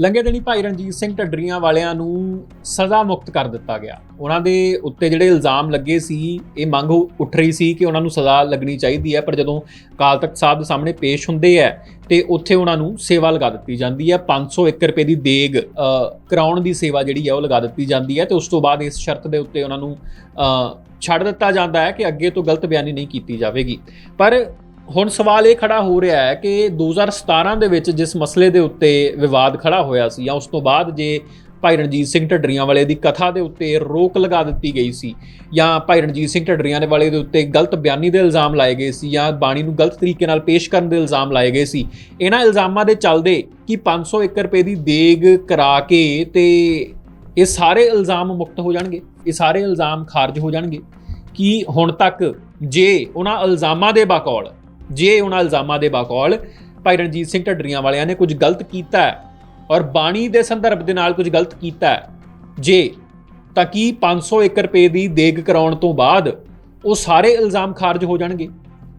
ਲੰਘੇ ਦਿਨੀ ਭਾਈ ਰਣਜੀਤ ਸਿੰਘ ਢੱਡਰੀਆਂ ਵਾਲਿਆਂ ਨੂੰ ਸਜ਼ਾ ਮੁਕਤ ਕਰ ਦਿੱਤਾ ਗਿਆ। ਉਹਨਾਂ ਦੇ ਉੱਤੇ ਜਿਹੜੇ ਇਲਜ਼ਾਮ ਲੱਗੇ ਸੀ, ਇਹ ਮੰਗ ਉੱਠ ਰਹੀ ਸੀ ਕਿ ਉਹਨਾਂ ਨੂੰ ਸਜ਼ਾ ਲੱਗਣੀ ਚਾਹੀਦੀ ਹੈ, ਪਰ ਜਦੋਂ ਅਕਾਲ ਤਖਤ ਸਾਹਿਬ ਦੇ ਸਾਹਮਣੇ ਪੇਸ਼ ਹੁੰਦੇ ਹੈ, ਤੇ ਉੱਥੇ ਉਹਨਾਂ ਨੂੰ ਸੇਵਾ ਲਗਾ ਦਿੱਤੀ ਜਾਂਦੀ ਹੈ। 501 ਰੁਪਏ ਦੀ ਦੇਗ ਕਰਾਉਣ ਦੀ ਸੇਵਾ ਜਿਹੜੀ ਹੈ ਉਹ ਲਗਾ ਦਿੱਤੀ ਜਾਂਦੀ ਹੈ, ਤੇ ਉਸ ਤੋਂ ਬਾਅਦ ਇਸ ਸ਼ਰਤ ਦੇ ਉੱਤੇ ਉਹਨਾਂ ਨੂੰ ਛੱਡ ਦਿੱਤਾ ਜਾਂਦਾ ਹੈ ਕਿ ਅੱਗੇ ਤੋਂ ਗਲਤ ਬਿਆਨੀ ਨਹੀਂ ਕੀਤੀ ਜਾਵੇਗੀ। ਪਰ ਹੁਣ ਸਵਾਲ ਇਹ ਖੜਾ ਹੋ ਰਿਹਾ ਹੈ ਕਿ 2017 ਦੇ ਵਿੱਚ ਜਿਸ ਮਸਲੇ ਦੇ ਉੱਤੇ ਵਿਵਾਦ ਖੜਾ ਹੋਇਆ ਸੀ ਜਾਂ ਉਸ ਤੋਂ ਬਾਅਦ ਜੇ ਭਾਈ ਰਣਜੀਤ ਸਿੰਘ ਢੱਡਰੀਆਂ ਵਾਲੇ ਦੀ ਕਥਾ ਦੇ ਉੱਤੇ ਰੋਕ ਲਗਾ ਦਿੱਤੀ ਗਈ ਸੀ ਜਾਂ ਭਾਈ ਰਣਜੀਤ ਸਿੰਘ ਢੱਡਰੀਆਂ ਦੇ ਵਾਲੇ ਦੇ ਉੱਤੇ ਗਲਤ ਬਿਆਨੀ ਦੇ ਇਲਜ਼ਾਮ ਲਾਏ ਗਏ ਸੀ ਜਾਂ ਬਾਣੀ ਨੂੰ ਗਲਤ ਤਰੀਕੇ ਨਾਲ ਪੇਸ਼ ਕਰਨ ਦੇ ਇਲਜ਼ਾਮ ਲਾਏ ਗਏ ਸੀ, ਇਹਨਾਂ ਇਲਜ਼ਾਮਾਂ ਦੇ ਚੱਲਦੇ ਕਿ 501 ਰੁਪਏ ਦੀ ਦੇਗ ਕਰਾ ਕੇ ਤੇ ਇਹ ਸਾਰੇ ਇਲਜ਼ਾਮ ਮੁਕਤ ਹੋ ਜਾਣਗੇ, ਇਹ ਸਾਰੇ ਇਲਜ਼ਾਮ ਖਾਰਜ ਹੋ ਜਾਣਗੇ, ਕਿ ਹੁਣ ਤੱਕ ਜੇ ਉਹਨਾਂ ਇਲਜ਼ਾਮਾਂ ਦੇ ਬਕੌਲ ਜੇ ਉਹਨਾਂ ਇਲਜ਼ਾਮਾਂ ਦੇ ਬਕੌਲ ਭਾਈ ਰਣਜੀਤ ਸਿੰਘ ਢੱਡਰੀਆਂ ਵਾਲਿਆਂ ਨੇ ਕੁਝ ਗਲਤ ਕੀਤਾ ਹੈ ਔਰ ਬਾਣੀ ਦੇ ਸੰਦਰਭ ਦੇ ਨਾਲ ਕੁਝ ਗਲਤ ਕੀਤਾ ਹੈ, ਜੇ, ਤਾਂ ਕੀ 501 ਰੁਪਏ ਦੀ ਦੇਗ ਕਰਾਉਣ ਤੋਂ ਬਾਅਦ ਉਹ ਸਾਰੇ ਇਲਜ਼ਾਮ ਖਾਰਜ ਹੋ ਜਾਣਗੇ?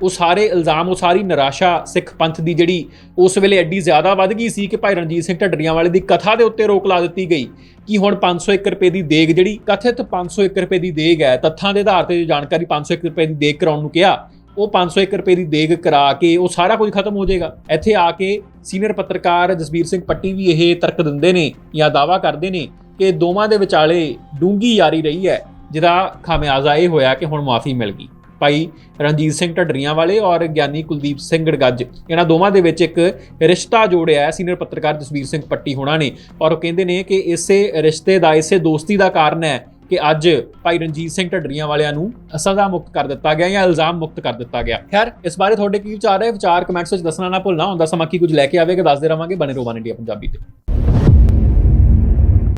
ਉਹ ਸਾਰੇ ਇਲਜ਼ਾਮ, ਉਹ ਸਾਰੀ ਨਿਰਾਸ਼ਾ ਸਿੱਖ ਪੰਥ ਦੀ ਜਿਹੜੀ ਉਸ ਵੇਲੇ ਐਡੀ ਜ਼ਿਆਦਾ ਵੱਧ ਗਈ ਸੀ ਕਿ ਭਾਈ ਰਣਜੀਤ ਸਿੰਘ ਢੱਡਰੀਆਂ ਵਾਲੇ ਦੀ ਕਥਾ ਦੇ ਉੱਤੇ ਰੋਕ ਲਾ ਦਿੱਤੀ ਗਈ ਕਿ ਹੁਣ 501 ਰੁਪਏ ਦੀ ਦੇਗ ਜਿਹੜੀ ਕਥਿਤ 501 ਰੁਪਏ ਦੀ ਦੇਗ ਹੈ, ਤੱਥਾਂ ਦੇ ਆਧਾਰ ਤੇ ਜੋ ਜਾਣਕਾਰੀ 501 ਰੁਪਏ ਦੀ ਦੇਗ ਕਰਾਉਣ ਨੂੰ ਕਿਹਾ ਉਹ 501 ਰੁਪਏ ਦੀ ਦੇਗ ਕਰਾ ਕੇ ਉਹ ਸਾਰਾ ਕੁਝ ਖਤਮ ਹੋ ਜਾਏਗਾ। ਇੱਥੇ ਆ ਕੇ ਸੀਨੀਅਰ ਪੱਤਰਕਾਰ ਜਸਬੀਰ ਸਿੰਘ ਪੱਟੀ ਵੀ ਇਹ ਤਰਕ ਦਿੰਦੇ ਨੇ ਜਾਂ ਦਾਵਾ ਕਰਦੇ ਨੇ ਕਿ ਦੋਵਾਂ ਦੇ ਵਿਚਾਲੇ ਡੂੰਗੀ ਯਾਰੀ ਰਹੀ ਹੈ, ਜਿਹਦਾ ਖਾਮਿਆਜ਼ਾ ਇਹ ਹੋਇਆ ਕਿ ਹੁਣ ਮਾਫੀ ਮਿਲ ਗਈ। ਭਾਈ ਰਣਜੀਤ ਸਿੰਘ ਢੱਡਰੀਆਂ ਵਾਲੇ ਔਰ ਗਿਆਨੀ ਕੁਲਦੀਪ ਸਿੰਘ ਗੜਗੱਜ, ਇਹਨਾਂ ਦੋਵਾਂ ਦੇ ਵਿੱਚ ਇੱਕ ਰਿਸ਼ਤਾ ਜੋੜਿਆ ਹੈ, ਸੀਨੀਅਰ ਪੱਤਰਕਾਰ ਜਸਬੀਰ ਸਿੰਘ ਪੱਟੀ ਹੋਣਾ ਨੇ। ਔਰ ਉਹ ਕਹਿੰਦੇ ਨੇ ਕਿ ਇਸੇ ਰਿਸ਼ਤੇ ਦਾ, ਇਸੇ ਦੋਸਤੀ ਦਾ ਕਾਰਨ ਹੈ ਕਿ ਅੱਜ ਭਾਈ ਰਣਜੀਤ ਸਿੰਘ ਢੱਡਰੀਆਂ ਵਾਲਿਆਂ ਨੂੰ ਸਜ਼ਾ ਮੁਕਤ ਕਰ ਦਿੱਤਾ ਗਿਆ ਜਾਂ ਇਲਜ਼ਾਮ ਮੁਕਤ ਕਰ ਦਿੱਤਾ ਗਿਆ। ਖੈਰ, ਇਸ ਬਾਰੇ ਤੁਹਾਡੇ ਕੀ ਵਿਚਾਰ ਹੈ? ਵਿਚਾਰ ਕਮੈਂਟਸ ਵਿੱਚ ਦੱਸਣਾ ਨਾ ਭੁੱਲਣਾ। ਹੁੰਦਾ ਸਮਾਂ ਕੀ ਕੁਝ ਲੈ ਕੇ ਆਵੇਗਾ, ਦੱਸਦੇ ਰਵਾਂਗੇ। ਬਨੇ ਰੋਵਾਨ ਇੰਡੀਆ ਪੰਜਾਬੀ ਤੇ।